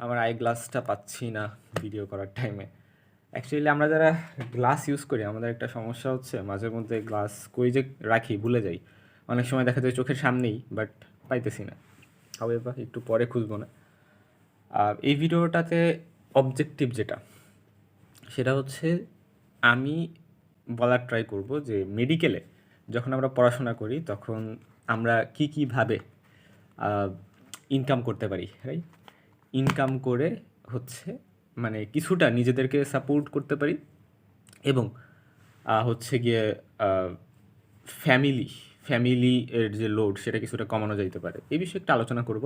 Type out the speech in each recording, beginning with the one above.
আমার আই গ্লাসটা পাচ্ছি না ভিডিও করার টাইমে অ্যাকচুয়ালি আমরা যারা গ্লাস ইউজ করি, আমাদের একটা সমস্যা হচ্ছে, মাঝে মধ্যে গ্লাস কই যে রাখি, ভুলে যাই। অনেক সময় দেখা যায় চোখের সামনেই বাট পাইতেছি না। হবে বা একটু পরে খুঁজবো না। আর এই ভিডিওটাতে অবজেক্টিভ যেটা, সেটা হচ্ছে আমি বলার ট্রাই করব যে মেডিকেলে যখন আমরা পড়াশোনা করি, তখন আমরা কী কীভাবে ইনকাম করতে পারি রাইট ইনকাম করে হচ্ছে মানে কিছুটা নিজেদেরকে সাপোর্ট করতে পারি এবং হচ্ছে গিয়ে ফ্যামিলি ফ্যামিলি এর যে লোড সেটা কিছুটা কমানো যাইতে পারে। এই বিষয়ে একটা আলোচনা করব।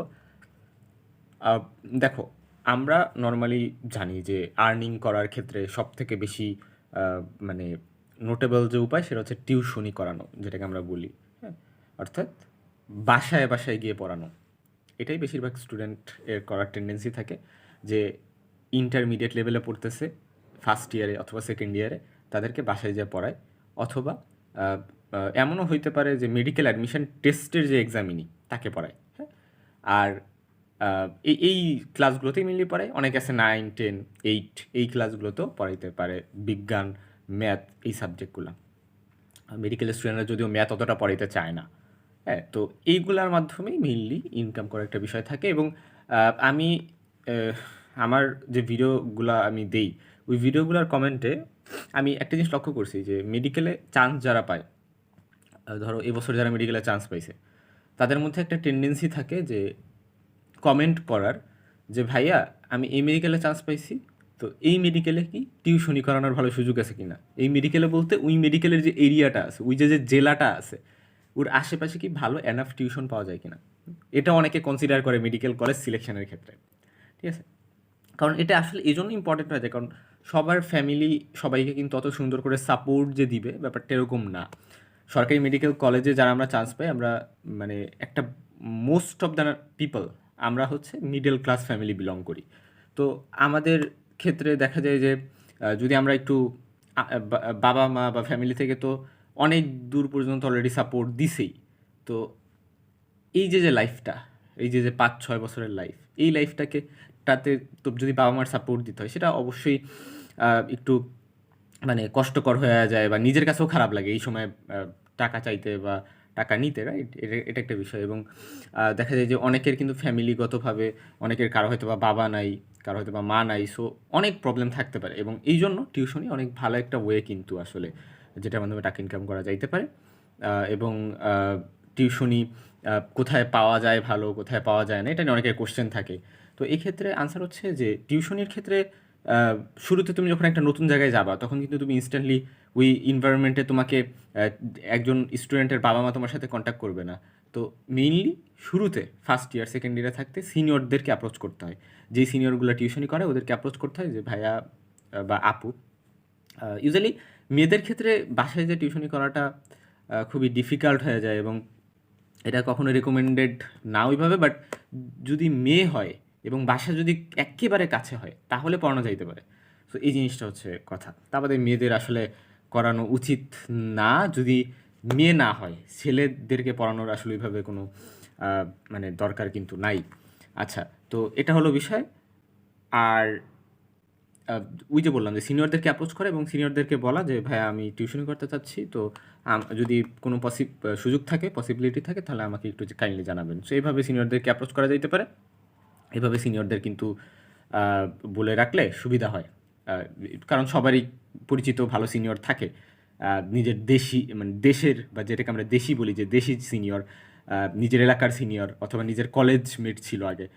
দেখো, আমরা নর্মালি জানি যে আর্নিং করার ক্ষেত্রে সব থেকে বেশি মানে নোটেবল যে উপায় সেটা হচ্ছে টিউশনি করানো, যেটাকে আমরা বলি। হ্যাঁ অর্থাৎ বাসায় বাসায় গিয়ে পড়ানো। এটাই বেশিরভাগ স্টুডেন্ট এর করার টেন্ডেন্সি থাকে যে ইন্টারমিডিয়েট লেভেলে পড়তেছে ফার্স্ট ইয়ারে অথবা সেকেন্ড ইয়ারে তাদেরকে বাসায় যা পড়ায় অথবা এমনও হইতে পারে যে মেডিকেল অ্যাডমিশন টেস্টের যে এক্সামিনি তাকে পড়ায় হ্যাঁ? আর এই এই ক্লাসগুলোতেই মেনলি পড়ায়। অনেক আছে নাইন টেন এইট এই ক্লাসগুলোতেও পড়াইতে পারে বিজ্ঞান ম্যাথ এই সাবজেক্টগুলো মেডিকেল স্টুডেন্টরা যদিও ম্যাথ অতটা পড়াইতে চায় না হ্যাঁ তো এইগুলার মাধ্যমেই মেইনলি ইনকাম করার একটা বিষয় থাকে এবং আমি আমার যে ভিডিওগুলো আমি দেই, ওই ভিডিওগুলোর কমেন্টে আমি একটা জিনিস লক্ষ্য করছি যে মেডিকেলে চান্স যারা পায় ধরো এবছর যারা মেডিকেলে চান্স পাইছে, তাদের মধ্যে একটা টেন্ডেন্সি থাকে যে কমেন্ট করার যে ভাইয়া, আমি এই মেডিকেলে চান্স পাইছি, তো এই মেডিকেলে কি টিউশনি করানোর ভালো সুযোগ আছে কিনা? এই মেডিকেলে বলতে ওই মেডিকেলের যে এরিয়াটা আছে, ওই যে যে জেলাটা আছে ওর আশেপাশে কি ভালো এনাফ টিউশন পাওয়া যায় কিনা? এটা অনেকে কনসিডার করে মেডিকেল কলেজ সিলেকশনের ক্ষেত্রে। ঠিক আছে? কারণ এটা আসলে এই জন্য ইম্পর্টেন্ট হয়ে যায়, কারণ সবার ফ্যামিলি সবাইকে কিন্তু অত সুন্দর করে সাপোর্ট যে দিবে ব্যাপারটা এরকম না। সরকারি মেডিকেল কলেজে যারা আমরা চান্স পাই, আমরা মানে একটা মোস্ট অফ দ্য পিপল আমরা হচ্ছে মিডল ক্লাস ফ্যামিলি বিলং করি। তো আমাদের ক্ষেত্রে দেখা যায় যে যদি আমরা একটু বাবা মা বা ফ্যামিলি থেকে তো অনেক দূর পর্যন্ত অলরেডি সাপোর্ট দিছেই। তো এই যে যে লাইফটা এই যে যে পাঁচ, ছয় বছরের লাইফ এই লাইফটাকে তাতে তো যদি বাবা মার সাপোর্ট দিতে হয়, সেটা অবশ্যই একটু মানে কষ্টকর হয়ে যায় বা নিজের কাছেও খারাপ লাগে এই সময় টাকা চাইতে বা টাকা নিতে রাইট এটা একটা বিষয়। এবং দেখা যায় যে অনেকের কিন্তু ফ্যামিলিগতভাবে অনেকের কারও হয়তো বা বাবা নাই, কারও হয়তো বা মা নাই সো অনেক প্রবলেম থাকতে পারে। এবং এই জন্য টিউশনি অনেক ভালো একটা ওয়ে কিন্তু আসলে যেটার মাধ্যমে টাকা ইনকাম করা যাইতে পারে। এবং টিউশনি কোথায় পাওয়া যায় ভালো, কোথায় পাওয়া যায় না, এটা নিয়ে অনেকের কোশ্চেন থাকে। তো এই ক্ষেত্রে আনসার হচ্ছে যে টিউশনির ক্ষেত্রে শুরুতে তুমি যখন একটা নতুন জায়গায় যাবা, তখন কিন্তু তুমি ইনস্ট্যান্টলি ওই ইনভায়রনমেন্টে তোমাকে একজন স্টুডেন্টের বাবা মা তোমার সাথে কন্ট্যাক্ট করবে না। তো মেইনলি শুরুতে ফার্স্ট ইয়ার সেকেন্ড ইয়ারে থাকতে সিনিয়রদেরকে অ্যাপ্রোচ করতে হয়। যেই সিনিয়রগুলো টিউশনি করে, ওদেরকে অ্যাপ্রোচ করতে হয় যে, ভাইয়া বা আপু ইউজুয়ালি মেয়েদের ক্ষেত্রে বাসায় যে টিউশনি করাটা খুবই ডিফিকাল্ট হয়ে যায় এবং এটা কখনো রেকমেন্ডেড না ওইভাবে বাট যদি মেয়ে হয় এবং বাসা যদি একেবারে কাছে হয়, তাহলে পড়ানো যাইতে পারে। সো এই জিনিসটা হচ্ছে কথা। তা বাদে মেয়েদের আসলে করানো উচিত না। যদি মেয়ে না হয়, ছেলেদেরকে পড়ানোর আসলে ওইভাবে কোনো মানে দরকার কিন্তু নাই। আচ্ছা তো এটা হলো বিষয়। আর ওই যে বললাম যে সিনিয়রদেরকে অ্যাপ্রোচ করে এবং সিনিয়রদেরকে বলা যে ভাই আমি টিউশনি করতে চাচ্ছি, তো যদি কোনো পসি সুযোগ থাকে পসিবিলিটি থাকে, তাহলে আমাকে একটু কাইন্ডলি জানাবেন। সো এইভাবে সিনিয়রদেরকে অ্যাপ্রোচ করা যেতে পারে। এভাবে সিনিয়রদের কিন্তু বলে রাখলে সুবিধা হয়। কারণ সবারই পরিচিত ভালো সিনিয়র থাকে। নিজের দেশি মানে দেশের বা যেটাকে আমরা দেশি বলি, যে দেশি সিনিয়র নিজের এলাকার সিনিয়র অথবা নিজের কলেজ মেট ছিল আগে।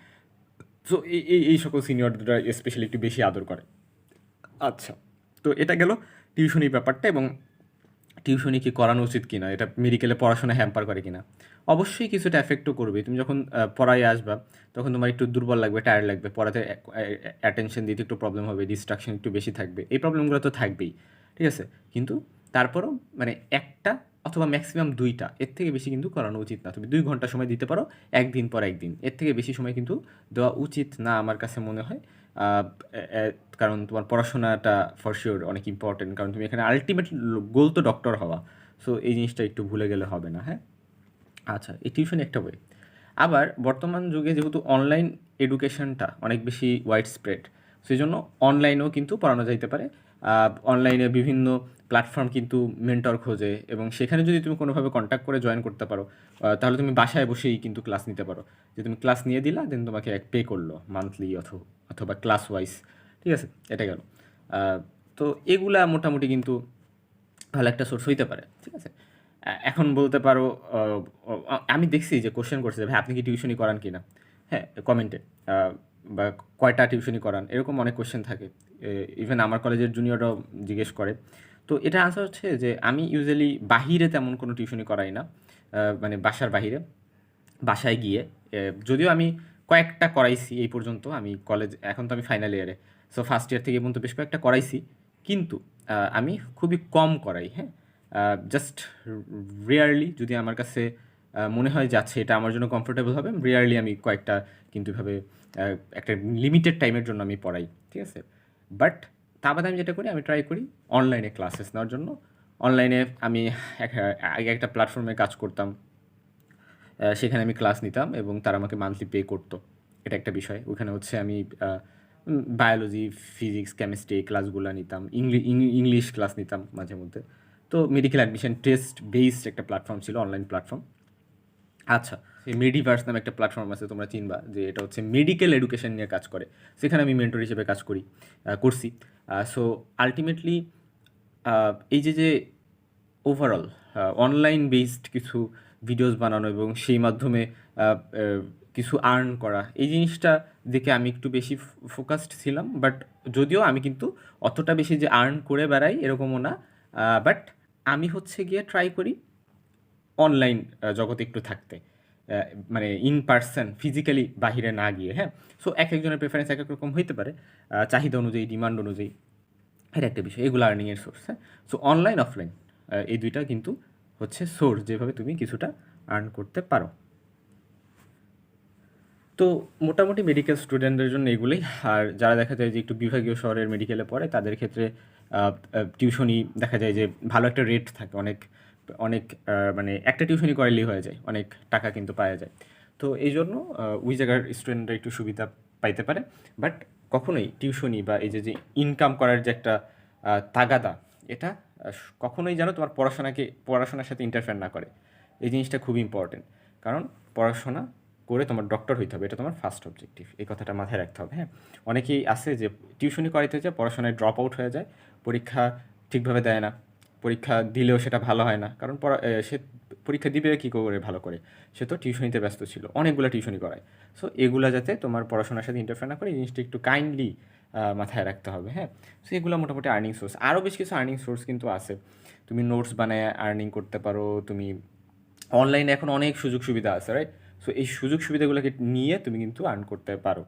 এই, এই- এই সকল সিনিয়ররা স্পেশালি একটু বেশি আদর করে। আচ্ছা তো এটা গেল টিউশনির ব্যাপারটা এবং টিউশনি কি করানো উচিত কিনা, এটা মেডিকেলে পড়াশোনা হ্যাম্পার করে কিনা। অবশ্যই কিছুটা এফেক্টও করবে। তুমি যখন পড়ায় আসবা, তখন তোমার একটু দুর্বল লাগবে টায়ার্ড লাগবে, পড়াতে অ্যাটেনশন দিতে একটু প্রবলেম হবে ডিস্ট্রাকশন একটু বেশি থাকবে। এই প্রবলেমগুলো তো থাকবেই, ঠিক আছে? কিন্তু তারপরও মানে একটা অথবা ম্যাক্সিমাম দুইটা, এর থেকে বেশি কিন্তু করানো উচিত না। তুমি দুই ঘণ্টা সময় দিতে পারো, একদিন পর একদিন। এর থেকে বেশি সময় কিন্তু দেওয়া উচিত না আমার কাছে মনে হয়। কারণ তোমার পড়াশোনাটা ফর শিওর অনেক ইম্পর্টেন্ট কারণ তুমি এখানে আলটিমেট গোল তো ডক্টর হওয়া। সো এই জিনিসটা একটু ভুলে গেলে হবে না হ্যাঁ? আচ্ছা এই টিউশন একটা ওয়ে আবার বর্তমান যুগে যেহেতু অনলাইন এডুকেশনটা অনেক বেশি ওয়াইড স্প্রেড সেই জন্য অনলাইনেও কিন্তু পড়ানো যাইতে পারে। অনলাইনে বিভিন্ন প্ল্যাটফর্ম কিন্তু মেন্টর খোঁজে এবং সেখানে যদি তুমি কোনোভাবে কন্ট্যাক্ট করে জয়েন করতে পারো তাহলে তুমি বাসায় বসেই কিন্তু ক্লাস নিতে পারো। যে তুমি ক্লাস নিয়ে দিলা দেন তোমাকে এক পে করল মান্থলি অথবা অথবা ক্লাস ওয়াইজ ঠিক আছে? এটা গেল। তো এগুলা মোটামুটি কিন্তু ভালো একটা সোর্স হইতে পারে। ঠিক আছে? এখন বলতে পারো আমি দেখছি যে কোশ্চেন করছে ভাই, আপনি কি টিউশনই করান কি না হ্যাঁ কমেন্টে বা কয়টা টিউশনি করান, এরকম অনেক কোশ্চেন থাকে। ইভেন আমার কলেজের জুনিয়ররাও জিজ্ঞেস করে। তো এটা আনসার হচ্ছে যে আমি ইউজুয়ালি বাহিরে তেমন কোনো টিউশনি করাই না মানে বাসার বাহিরে, বাসায় গিয়ে। যদিও আমি কয়েকটা করাইছি এই পর্যন্ত, আমি কলেজ এখন তো আমি ফাইনাল ইয়ারে সো ফার্স্ট ইয়ার থেকে পর্যন্ত বেশ কয়েকটা করাইছি। কিন্তু আমি খুবই কম করাই হ্যাঁ? জাস্ট রিয়ারলি যদি আমার কাছে মনে হয় যাচ্ছে, এটা আমার জন্য কমফোর্টেবল হবে। রিয়ারলি আমি কয়েকটা কিন্তু এভাবে একটা লিমিটেড টাইমের জন্য আমি পড়াই, ঠিক আছে? বাট তা বাদে আমি যেটা করি, আমি ট্রাই করি অনলাইনে ক্লাসেস নেওয়ার জন্য। অনলাইনে আমি আগে একটা প্ল্যাটফর্মে কাজ করতাম। সেখানে আমি ক্লাস নিতাম এবং তারা আমাকে মান্থলি পে করতো। এটা একটা বিষয়। ওখানে হচ্ছে আমি বায়োলজি ফিজিক্স কেমিস্ট্রি ক্লাসগুলো নিতাম। ইংলিশ ক্লাস নিতাম মাঝে মধ্যে। তো মেডিকেল অ্যাডমিশন টেস্ট বেসড একটা প্ল্যাটফর্ম ছিল অনলাইন প্ল্যাটফর্ম আচ্ছা সেই মেডিভার্স নামে একটা প্ল্যাটফর্ম আছে তোমরা চিনবা, যে এটা হচ্ছে মেডিকেল এডুকেশন নিয়ে কাজ করে। সেখানে আমি মেন্টর হিসেবে কাজ করি করছি। সো আলটিমেটলি এই যে যে ওভারঅল অনলাইন বেসড কিছু ভিডিওস বানানো এবং সেই মাধ্যমে কিছু আর্ন করা, এই জিনিসটা দেখে আমি একটু বেশি ফোকাসড ছিলাম বাট যদিও আমি কিন্তু অতটা বেশি যে আর্ন করে বেড়াই এরকমও না বাট আমি হচ্ছে গিয়ে ট্রাই করি অনলাইন জগতে একটু থাকতে মানে ইন পার্সন ফিজিক্যালি বাহিরে না গিয়ে হ্যাঁ? সো এক একজনের প্রেফারেন্স এক এক রকম হইতে পারে। চাহিদা অনুযায়ী ডিমান্ড অনুযায়ী। এটা একটা বিষয়, এগুলো আর্নিংয়ের সোর্স হ্যাঁ? সো অনলাইন অফলাইন এই দুইটা কিন্তু হচ্ছে সোর্স যেভাবে তুমি কিছুটা আর্ন করতে পারো। তো, মোটামুটি মেডিকেল স্টুডেন্টদের জন্য এগুলোই। আর যারা দেখা যায় যে একটু বিভাগীয় শহরের মেডিকেলে পড়ে, তাদের ক্ষেত্রে টিউশনই দেখা যায় যে ভালো একটা রেট থাকে। অনেক অনেক মানে একটা টিউশনি করলেই হয়ে যায়, অনেক টাকা কিন্তু পাওয়া যায়। তো এই জন্য ওই জায়গার স্টুডেন্টরা একটু সুবিধা পাইতে পারে। বাট কখনোই টিউশনি বা এই যে যে ইনকাম করার যে একটা তাগাদা, এটা কখনোই যেন তোমার পড়াশোনাকে, পড়াশোনার সাথে ইন্টারফেয়ার না করে। এই জিনিসটা খুব ইম্পর্টেন্ট কারণ পড়াশোনা করে তোমার ডক্টর হইতে হবে, এটা তোমার ফার্স্ট অবজেক্টিভ এই কথাটা মাথায় রাখতে হবে হ্যাঁ? অনেকেই আছে যে টিউশনি করাইতে যায়, পড়াশোনায় ড্রপ আউট হয়ে যায়, পরীক্ষা ঠিকভাবে দেয় না। পরীক্ষা দিলেও সেটা ভালো হয় না। কারণ পড়া সে পরীক্ষা দিবে কী করে ভালো করে? সে তো টিউশনিতে ব্যস্ত ছিল, অনেকগুলো টিউশনি করায়। সো এগুলো যাতে তোমার পড়াশোনার সাথে ইন্টারফেয়ার না করে, এই জিনিসটা একটু কাইন্ডলি মাথায় রাখতে হবে হ্যাঁ? সো এগুলো মোটামুটি আর্নিং সোর্স আরও বেশ কিছু আর্নিং সোর্স কিন্তু আছে। তুমি নোটস বানায় আর্নিং করতে পারো, তুমি অনলাইনে এখন অনেক সুযোগ সুবিধা আছে রাইট সো এই সুযোগ সুবিধাগুলোকে নিয়ে তুমি কিন্তু আর্ন করতে পারো।